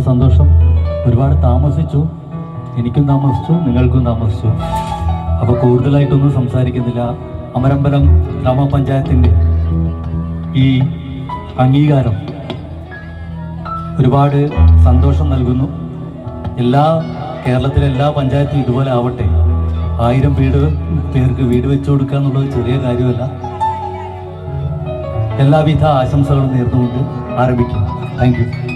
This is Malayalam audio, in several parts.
സന്തോഷം. ഒരുപാട് താമസിച്ചു. എനിക്കും താമസിച്ചു നിങ്ങൾക്കും താമസിച്ചു. അപ്പോൾ കൂടുതലായിട്ടൊന്നും സംസാരിക്കുന്നില്ല. അമരമ്പലം ഗ്രാമപഞ്ചായത്തിന്റെ ഈ അംഗീകാരം ഒരുപാട് സന്തോഷം നൽകുന്നു. എല്ലാ കേരളത്തിലെ എല്ലാ പഞ്ചായത്തും ഇതുപോലെ ആവട്ടെ. ആയിരം വീട് പേർക്ക് വീട് വെച്ചു കൊടുക്കുക എന്നുള്ളത് ചെറിയ കാര്യമല്ല. എല്ലാവിധ ആശംസകളും നേർന്നുകൊണ്ട് ആരംഭിക്കും താങ്ക് യു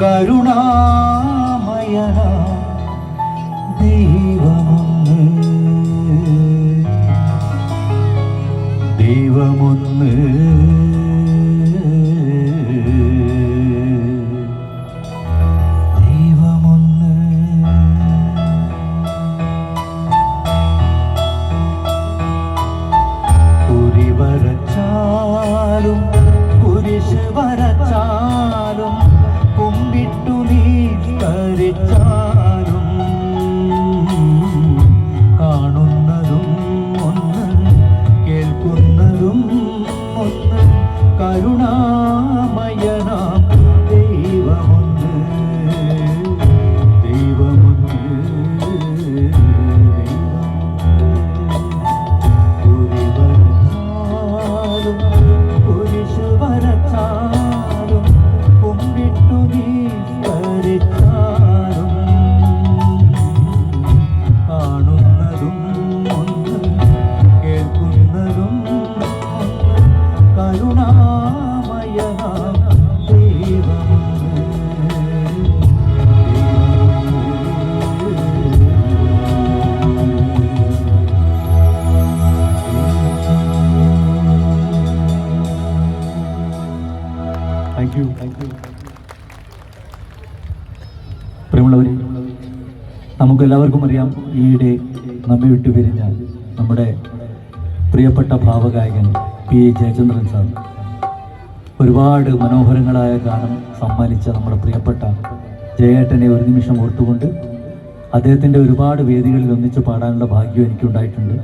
കരുണാമയന ദൈവമൊന്ന്. ദൈവമൊന്ന്. കരിച്ചാലും താങ്ക് യു പ്രിയമുള്ളവരെ നമുക്കെല്ലാവർക്കും അറിയാം ഈയിടെ നമ്മെ വിട്ടുപിരിഞ്ഞ നമ്മുടെ പ്രിയപ്പെട്ട ഭാവഗായകൻ പി. A Jayachandran sir. ഒരുപാട് മനോഹരങ്ങളായ ഗാനം സമ്മാനിച്ച നമ്മുടെ പ്രിയപ്പെട്ട ജയേട്ടനെ ഒരു നിമിഷം ഓർത്തുകൊണ്ട് അദ്ദേഹത്തിന്റെ ഒരുപാട് വേദികളിൽ ഒന്നിച്ച് പാടാനുള്ള ഭാഗ്യം എനിക്കുണ്ടായിട്ടുണ്ട്.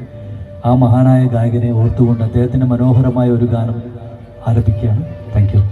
ആ മഹാനായ ഗായകനെ ഓർത്തുകൊണ്ട് അദ്ദേഹത്തിന്റെ മനോഹരമായ ഒരു ഗാനം ആലപിക്കുകയാണ്. Thank you